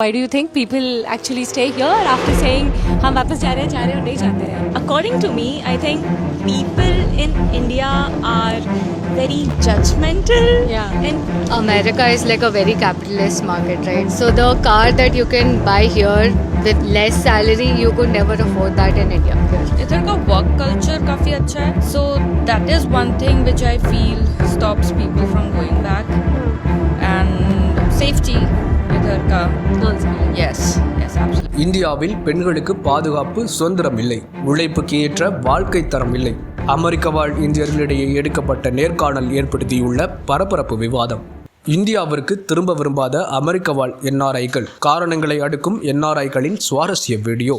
Why do you think people actually stay here after saying हम वापस जा रहे हैं जा रहे हैं और नहीं जाते हैं According to me, I think people in India are very judgmental. Yeah. And America is like a very capitalist market, right? So the car that you can buy here with less salary, you could never afford that in India. इधर का work culture काफ़ी अच्छा है so that is one thing which I feel stops people from going back and safety S இந்தியாவில் பெண்களுக்கு பாதுகாப்பு சுதந்திரம் இல்லை உழைப்புக்கு ஏற்ற வாழ்க்கை தரம் இல்லை. அமெரிக்க வாழ் இந்தியர்களிடையே எடுக்கப்பட்ட நேர்காணல் ஏற்படுத்தியுள்ள பரபரப்பு விவாதம். இந்தியாவிற்கு திரும்ப விரும்பாத அமெரிக்க வாழ் என்ஆர்ஐகள் காரணங்களை அடுக்கும் என்ஆர்ஐகளின் சுவாரஸ்ய வீடியோ.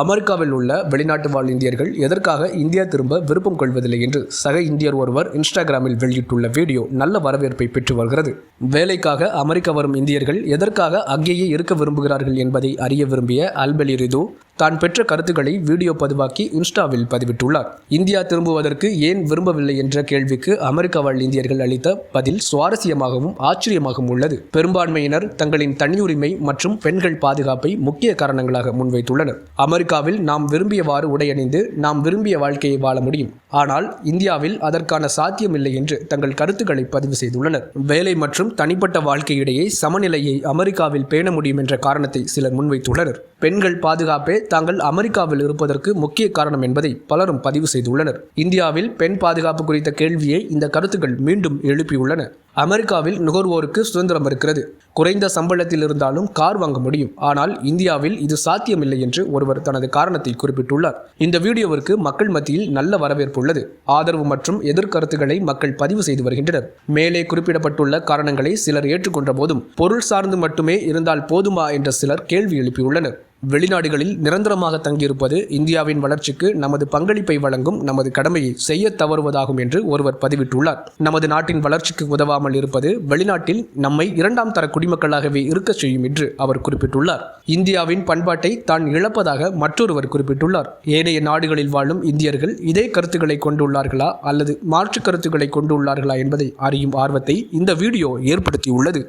அமெரிக்காவில் உள்ள வெளிநாட்டு வாழ் இந்தியர்கள் எதற்காக இந்தியா திரும்ப விருப்பம் கொள்வதில்லை என்று சக இந்தியர் ஒருவர் இன்ஸ்டாகிராமில் வெளியிட்டுள்ள வீடியோ நல்ல வரவேற்பை பெற்று வருகிறது. வேலைக்காக அமெரிக்கா வரும் இந்தியர்கள் எதற்காக அங்கேயே இருக்க விரும்புகிறார்கள் என்பதை அறிய விரும்பிய அல்பெலி ரிது தான் பெற்ற கருத்துக்களை வீடியோ பதிவாக்கி இன்ஸ்டாவில் பதிவிட்டுள்ளார். இந்தியா திரும்புவதற்கு ஏன் விரும்பவில்லை என்ற கேள்விக்கு அமெரிக்க வாழ் இந்தியர்கள் அளித்த பதில் சுவாரஸ்யமாகவும் ஆச்சரியமாகவும் உள்ளது. பெரும்பான்மையினர் தங்களின் தனியுரிமை மற்றும் பெண்கள் பாதுகாப்பை முக்கிய காரணங்களாக முன்வைத்துள்ளனர். அமெரிக்காவில் நாம் விரும்பியவாறு உடையணிந்து நாம் விரும்பிய வாழ்க்கையை வாழ முடியும். ஆனால் இந்தியாவில் அதற்கான சாத்தியமில்லை என்று தங்கள் கருத்துக்களை பதிவு செய்துள்ளனர். வேலை மற்றும் தனிப்பட்ட வாழ்க்கையிடையே சமநிலையை அமெரிக்காவில் பேண முடியும் என்ற காரணத்தை சிலர் முன்வைத்துள்ளனர். பெண்கள் பாதுகாப்பே தாங்கள் அமெரிக்காவில் இருப்பதற்கு முக்கிய காரணம் என்பதை பலரும் பதிவு செய்துள்ளனர். இந்தியாவில் பெண் பாதுகாப்பு குறித்த கேள்வியை இந்த கருத்துக்கள் மீண்டும் எழுப்பியுள்ளன. அமெரிக்காவில் நுகர்வோருக்கு சுதந்திரம் இருக்கிறது. குறைந்த சம்பளத்தில் இருந்தாலும் கார் வாங்க முடியும். ஆனால் இந்தியாவில் இது சாத்தியமில்லை என்று ஒருவர் தனது காரணத்தை குறிப்பிட்டுள்ளார். இந்த வீடியோவிற்கு மக்கள் மத்தியில் நல்ல வரவேற்பு உள்ளது. ஆதரவு மற்றும் எதிர்கருத்துக்களை மக்கள் பதிவு செய்து வருகின்றனர். மேலே குறிப்பிடப்பட்டுள்ள காரணங்களை சிலர் ஏற்றுக்கொண்ட போதும் பொருள் சார்ந்து மட்டுமே இருந்தால் போதுமா என்ற சிலர் கேள்வி எழுப்பியுள்ளனர். வெளிநாடுகளில் நிரந்தரமாக தங்கியிருப்பது இந்தியாவின் வளர்ச்சிக்கு நமது பங்களிப்பை வழங்கும் நமது கடமையை செய்ய தவறுவதாகும் என்று ஒருவர் பதிவிட்டுள்ளார். நமது நாட்டின் வளர்ச்சிக்கு உதவாமல் இருப்பது வெளிநாட்டில் நம்மை இரண்டாம் தர குடிமக்களாகவே இருக்கச் செய்யும் என்று அவர் குறிப்பிட்டுள்ளார். இந்தியாவின் பண்பாட்டை தான் இழப்பதாக மற்றொருவர் குறிப்பிட்டுள்ளார். ஏனைய நாடுகளில் வாழும் இந்தியர்கள் இதே கருத்துக்களை கொண்டுள்ளார்களா அல்லது மாற்று கருத்துக்களை கொண்டுள்ளார்களா என்பதை அறியும் ஆர்வத்தை இந்த வீடியோ ஏற்படுத்தியுள்ளது.